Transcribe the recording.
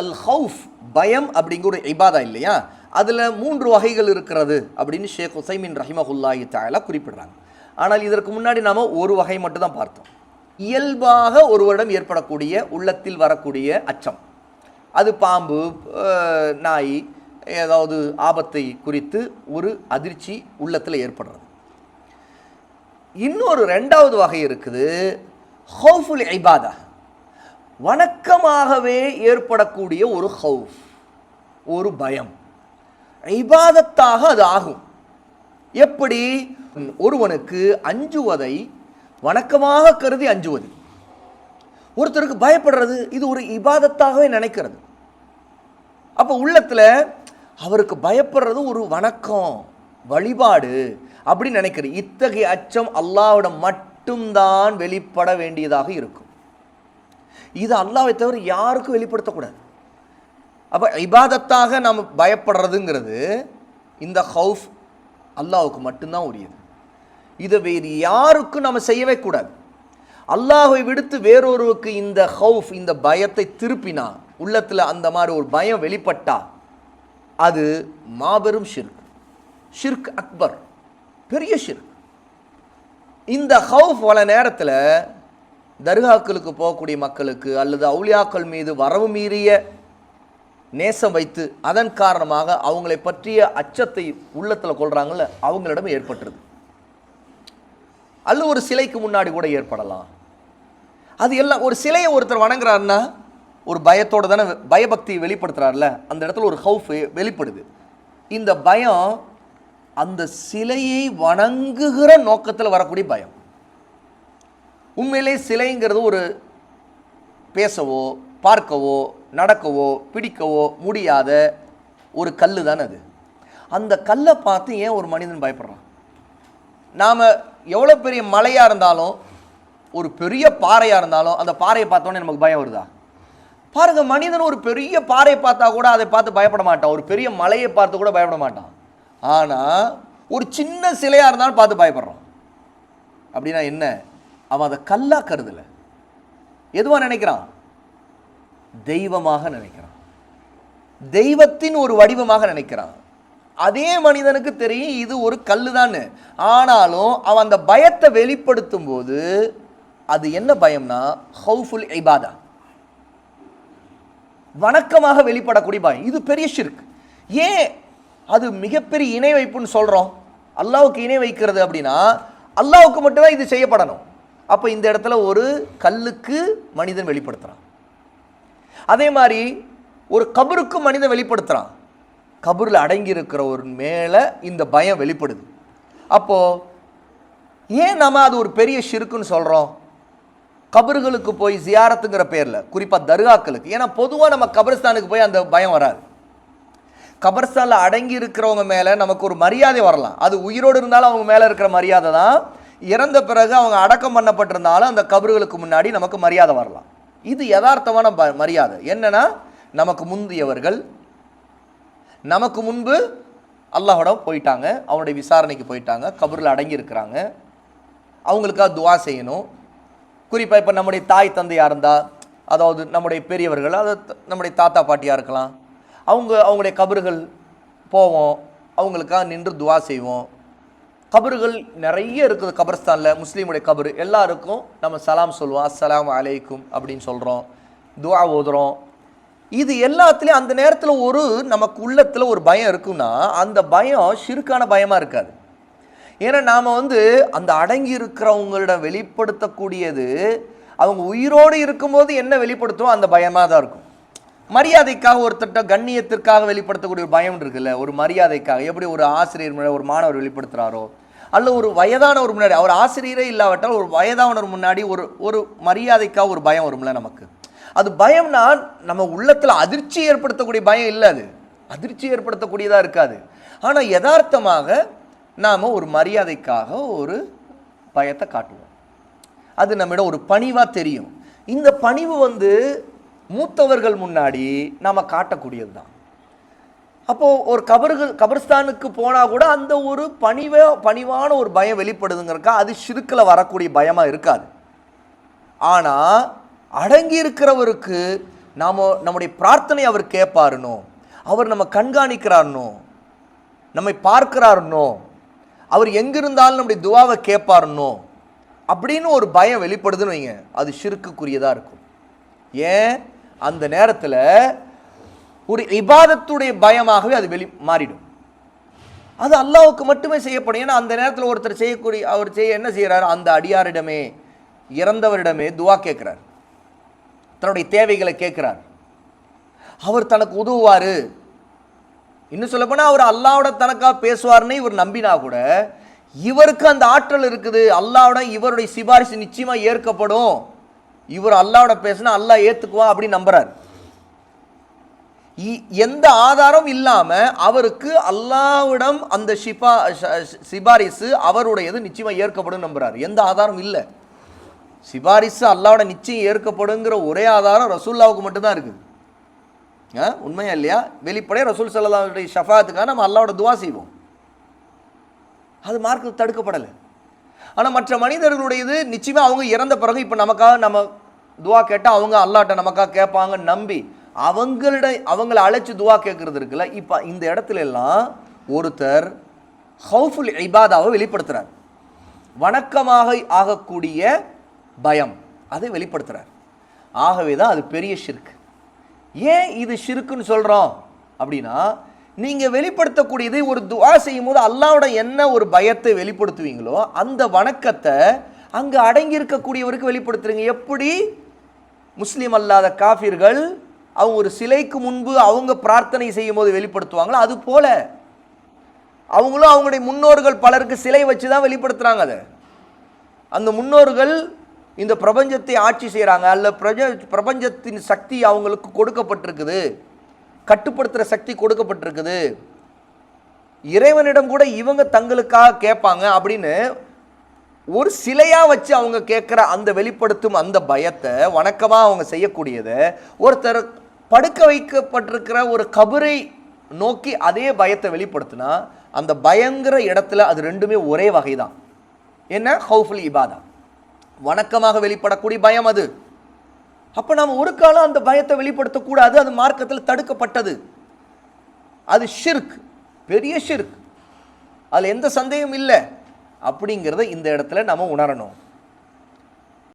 அல் ஹவுஃப் பயம் அப்படிங்கிற ஒரு இபாதா இல்லையா? அதில் மூன்று வகைகள் இருக்கிறது அப்படின்னு ஷேக் ஹுசைமின் ரஹிமஹுல்லாஹி தாலா குறிப்பிடுறாங்க. ஆனால் இதற்கு முன்னாடி நாம் ஒரு வகை மட்டும் தான் பார்த்தோம். இயல்பாக ஒருவரிடம் ஏற்படக்கூடிய உள்ளத்தில் வரக்கூடிய அச்சம். அது பாம்பு நாய் ஏதாவது ஆபத்தை குறித்து ஒரு அதிர்ச்சி உள்ளத்தில் ஏற்படுறது. இன்னொரு ரெண்டாவது வகை இருக்குது ஹோஃபுல் ஐபாதா வணக்கமாகவே ஏற்படக்கூடிய ஒரு ஹவுஃப் ஒரு பயம். ஐபாதத்தாக அது ஆகும். எப்படி? ஒருவனுக்கு அஞ்சுவதை வணக்கமாக கருதி அஞ்சுவது. ஒருத்தருக்கு பயப்படுறது இது ஒரு இபாதத்தாகவே நினைக்கிறது. அப்போ உள்ளத்தில் அவருக்கு பயப்படுறது ஒரு வணக்கம் வழிபாடு அப்படின்னு நினைக்கிறது. இத்தகைய அச்சம் அல்லாவிடம் மட்டும்தான் வெளிப்பட வேண்டியதாக இருக்கும். இது அல்லாவை தவிர யாருக்கும் வெளிப்படுத்தக்கூடாது. அப்போ இபாதத்தாக நாம் பயப்படுறதுங்கிறது இந்த ஹவுஃப் அல்லாவுக்கு மட்டும்தான் உரியது. இதை வேறு யாருக்கும் நம்ம செய்யவே கூடாது. அல்லாஹை விடுத்து வேறொருவருக்கு இந்த ஹவுஃப் இந்த பயத்தை திருப்பினா உள்ளத்தில் அந்த மாதிரி ஒரு பயம் வெளிப்பட்டா அது மாபெரும் ஷிர்க். ஷிர்க் அக்பர். பெரிய ஷிர்க். இந்த ஹவுஃப் பல நேரத்தில் தர்காக்களுக்கு போகக்கூடிய மக்களுக்கு அல்லது அவுளியாக்கள் மீது வரவு மீறிய நேசம் வைத்து அதன் காரணமாக அவங்களை பற்றிய அச்சத்தை உள்ளத்தில் கொள்றாங்கல்ல அவங்களிடம் ஏற்பட்டுருது. அல்ல ஒரு சிலைக்கு முன்னாடி கூட ஏற்படலாம். அது எல்லாம் ஒரு சிலையை ஒருத்தர் வணங்குறாருன்னா ஒரு பயத்தோடு தானே பயபக்தியை வெளிப்படுத்துகிறார்ல அந்த இடத்துல ஒரு ஹவுஃப் வெளிப்படுது. இந்த பயம் அந்த சிலையை வணங்குகிற நோக்கத்தில் வரக்கூடிய பயம். உண்மையிலே சிலைங்கிறது ஒரு பேசவோ பார்க்கவோ நடக்கவோ பிடிக்கவோ முடியாத ஒரு கல் தானே அது. அந்த கல்லை பார்த்து ஏன் ஒரு மனிதன் பயப்படுறான்? நாம் எவ்வளோ பெரிய மலையாக இருந்தாலும் ஒரு பெரிய பாறையாக இருந்தாலும் அந்த பாறையை பார்த்தோன்னே நமக்கு பயம் வருதா? பாருங்கள் மனிதன் ஒரு பெரிய பாறையை பார்த்தா கூட அதை பார்த்து பயப்பட மாட்டான். ஒரு பெரிய மலையை பார்த்து கூட பயப்பட மாட்டான். ஆனால் ஒரு சின்ன சிலையாக இருந்தாலும் பார்த்து பயப்படுறான். அப்படின்னா என்ன? அவன் அதை கல்லா கருதலை எதுவாக நினைக்கிறான்? தெய்வமாக நினைக்கிறான். தெய்வத்தின் ஒரு வடிவமாக நினைக்கிறான். அதே மனிதனுக்கு தெரியும் இது ஒரு கல்லு தான் ஆனாலும் அவன் அந்த பயத்தை வெளிப்படுத்தும் போது அது என்ன பயம்னா ஹவுஃபுல் ஐபாதா வணக்கமாக வெளிப்படக்கூடிய பயம். இது பெரிய ஷிர்க் ஏன்? அது மிகப்பெரிய இணை வைப்புன்னு சொல்கிறோம் அல்லாவுக்கு இணை வைக்கிறது அப்படின்னா அல்லாவுக்கு மட்டும்தான் இது செய்யப்படணும். அப்போ இந்த இடத்துல ஒரு கல்லுக்கு மனிதன் வெளிப்படுத்துகிறான் அதே மாதிரி ஒரு கபருக்கு மனிதன் வெளிப்படுத்துகிறான் கபரில் அடங்கி இருக்கிற ஒரு மேலே இந்த பயம் வெளிப்படுது. அப்போது ஏன் நம்ம அது ஒரு பெரிய ஷிருக்குன்னு சொல்கிறோம் கபர்களுக்கு போய் ஜியாரத்துங்கிற பேரில் குறிப்பாக தர்காக்களுக்கு. ஏன்னா பொதுவாக நம்ம கபரிஸ்தானுக்கு போய் அந்த பயம் வராது. கபர்ஸ்தானில் அடங்கி இருக்கிறவங்க மேலே நமக்கு ஒரு மரியாதை வரலாம். அது உயிரோடு இருந்தாலும் அவங்க மேலே இருக்கிற மரியாதை தான் இறந்த பிறகு அவங்க அடக்கம் பண்ணப்பட்டிருந்தாலும் அந்த கபறுகளுக்கு முன்னாடி நமக்கு மரியாதை வரலாம். இது யதார்த்தமான மரியாதை. என்னன்னா நமக்கு முந்தியவர்கள் நமக்கு முன்பு அல்லாஹோட போயிட்டாங்க. அவனுடைய விசாரணைக்கு போயிட்டாங்க. கபரில் அடங்கியிருக்கிறாங்க. அவங்களுக்காக துவா செய்யணும். குறிப்பாக இப்போ நம்முடைய தாய் தந்தையாக இருந்தால் அதாவது நம்முடைய பெரியவர்கள் அதாவது நம்முடைய தாத்தா பாட்டியாக இருக்கலாம். அவங்க அவங்களுடைய கபறுகள் போவோம். அவங்களுக்காக நின்று துவா செய்வோம். கபறுகள் நிறைய இருக்குது கபர்ஸ்தானில் முஸ்லீமுடைய கபரு எல்லாருக்கும் நம்ம சலாம் சொல்லுவோம் அஸ்லாம் அலைக்கும் அப்படின்னு சொல்கிறோம் துவா ஓதுறோம். இது எல்லாத்துலேயும் அந்த நேரத்தில் ஒரு நமக்கு உள்ளத்தில் ஒரு பயம் இருக்குன்னா அந்த பயம் ஷிருக்கான பயமாக இருக்காது. ஏன்னா நாம் வந்து அந்த அடங்கி இருக்கிறவங்களிடம் வெளிப்படுத்தக்கூடியது அவங்க உயிரோடு இருக்கும்போது என்ன வெளிப்படுத்துமோ அந்த பயமாக தான் இருக்கும். மரியாதைக்காக ஒருத்தட்ட கண்ணியத்திற்காக வெளிப்படுத்தக்கூடிய ஒரு பயம் இருக்குல்ல ஒரு மரியாதைக்காக. எப்படி ஒரு ஆசிரியர் ஒரு மாணவர் வெளிப்படுத்துகிறாரோ அல்ல ஒரு வயதானவர் முன்னாடி அவர் ஆசிரியரே இல்லாவிட்டால் ஒரு வயதானவர் முன்னாடி ஒரு ஒரு மரியாதைக்காக ஒரு பயம் வரும்ல நமக்கு. அது பயம்னா நம்ம உள்ளத்தில் அதிர்ச்சி ஏற்படுத்தக்கூடிய பயம் இல்லை அது. அதிர்ச்சி ஏற்படுத்தக்கூடியதாக இருக்காது. ஆனால் யதார்த்தமாக நாம் ஒரு மரியாதைக்காக ஒரு பயத்தை காட்டுவோம். அது நம்மிடம் ஒரு பணிவாக தெரியும். இந்த பணிவு வந்து மூத்தவர்கள் முன்னாடி நாம் காட்டக்கூடியது தான் அப்போது ஒரு கபர்கள் கபர்ஸ்தானுக்கு போனால் கூட அந்த ஒரு பணிவ பணிவான ஒரு பயம் வெளிப்படுதுங்கிறக்கா அது சிறுக்கில் வரக்கூடிய பயமாக இருக்காது. ஆனால் அடங்கி இருக்கிறவருக்கு நாம் நம்முடைய பிரார்த்தனை அவர் கேட்பாருனோ அவர் நம்ம கண்காணிக்கிறாருனோ நம்மை பார்க்கிறாருனோ அவர் எங்கிருந்தாலும் நம்முடைய துவாவை கேட்பாருனோ அப்படின்னு ஒரு பயம் வெளிப்படுதுன்னு வைங்க. அது சிறுக்குக்குரியதாக இருக்கும். ஏன்? அந்த நேரத்தில் ஒரு இபாதத்துடைய பயமாகவே அது வெளி மாறிடும். அது அல்லாவுக்கு மட்டுமே செய்யப்படும். ஏன்னா அந்த நேரத்தில் ஒருத்தர் செய்யக்கூடிய அவர் செய்ய என்ன செய்கிறார் அந்த அடியாரிடமே இறந்தவரிடமே துவா கேட்குறார். தன்னுடைய தேவைகளை கேட்குறார். அவர் தனக்கு உதவுவார். இன்னும் சொல்லப்போனால் அவர் அல்லாவோட தனக்காக பேசுவார்னு இவர் நம்பினா கூட இவருக்கு அந்த ஆற்றல் இருக்குது. அல்லாவோட இவருடைய சிபாரிசு நிச்சயமாக ஏற்கப்படும். இவர் அல்லாவோட பேசினா அல்லாஹ் ஏற்றுக்குவான் அப்படின்னு நம்புறாரு. எந்த ஆதாரம் இல்லாமல் அவருக்கு அல்லாவிடம் அந்த ஷிபா சிபாரிசு அவருடையது நிச்சயமாக ஏற்கப்படும் நம்புறாரு. எந்த ஆதாரம் இல்லை. சிபாரிசு அல்லாவோட நிச்சயம் ஏற்கப்படுங்கிற ஒரே ஆதாரம் ரசூல்லாவுக்கு மட்டும்தான் இருக்குது. ஆ உண்மையா இல்லையா? வெளிப்படையாக ரசூல் சல்லாவுடைய ஷஃபாத்துக்காக நம்ம அல்லாவோட துவா செய்வோம். அது மார்க்கு தடுக்கப்படலை. ஆனால் மற்ற மனிதர்களுடையது நிச்சயமாக அவங்க இறந்த பிறகு இப்போ நமக்காக நம்ம துவா கேட்டால் அவங்க அல்லாட்ட நமக்காக கேட்பாங்க நம்பி அவங்களிட அவங்கள அழைச்சி துவா கேட்குறது இருக்குல்ல இப்போ இந்த இடத்துல எல்லாம் ஒருத்தர் ஹவுஃபுல் இபாதாவை வெளிப்படுத்துகிறார் வணக்கமாக ஆகக்கூடிய பயம் அதை வெளிப்படுத்துகிறார் ஆகவே தான் அது பெரிய ஷிர்க் ஏன் இது ஷிருக்குன்னு சொல்கிறோம் அப்படின்னா நீங்கள் வெளிப்படுத்தக்கூடியது ஒரு துவா செய்யும் போது அல்லாவோட என்ன ஒரு பயத்தை வெளிப்படுத்துவீங்களோ அந்த வணக்கத்தை அங்கே அடங்கி இருக்கக்கூடியவருக்கு வெளிப்படுத்துறீங்க. எப்படி? முஸ்லீம் அல்லாத காஃபிர்கள் அவங்க ஒரு சிலைக்கு முன்பு அவங்க பிரார்த்தனை செய்யும் போது வெளிப்படுத்துவாங்களோ? அது போல அவங்களும் அவங்களுடைய முன்னோர்கள் பலருக்கு சிலை வச்சு தான் வெளிப்படுத்துகிறாங்க அதை. அந்த முன்னோர்கள் இந்த பிரபஞ்சத்தை ஆட்சி செய்கிறாங்க அல்ல பிரஜ பிரபஞ்சத்தின் சக்தி அவங்களுக்கு கொடுக்கப்பட்டிருக்குது. கட்டுப்படுத்துகிற சக்தி கொடுக்கப்பட்டிருக்குது. இறைவனிடம் கூட இவங்க தங்களுக்காக கேட்பாங்க அப்படின்னு ஒரு சிலையாக வச்சு அவங்க கேட்குற அந்த வெளிப்படுத்தும் அந்த பயத்தை வணக்கமாக அவங்க செய்யக்கூடியதை ஒருத்தர் படுக்க வைக்கப்பட்டிருக்கிற ஒரு கபரை நோக்கி அதே பயத்தை வெளிப்படுத்தினா அந்த பயங்கிற இடத்துல அது ரெண்டுமே ஒரே வகை தான் என்ன? ஹவுஃபுல் இபாதா. வணக்கமாக வெளிப்படக்கூடிய பயம் அது. அப்போ நாம் ஒரு காலம் அந்த பயத்தை வெளிப்படுத்தக்கூடாது அது மார்க்கத்தில் தடுக்கப்பட்டது. அது ஷிர்க் பெரிய ஷிர்க். அதில் எந்த சந்தேகமும் இல்லை. அப்படிங்கிறத இந்த இடத்துல நம்ம உணரணும்.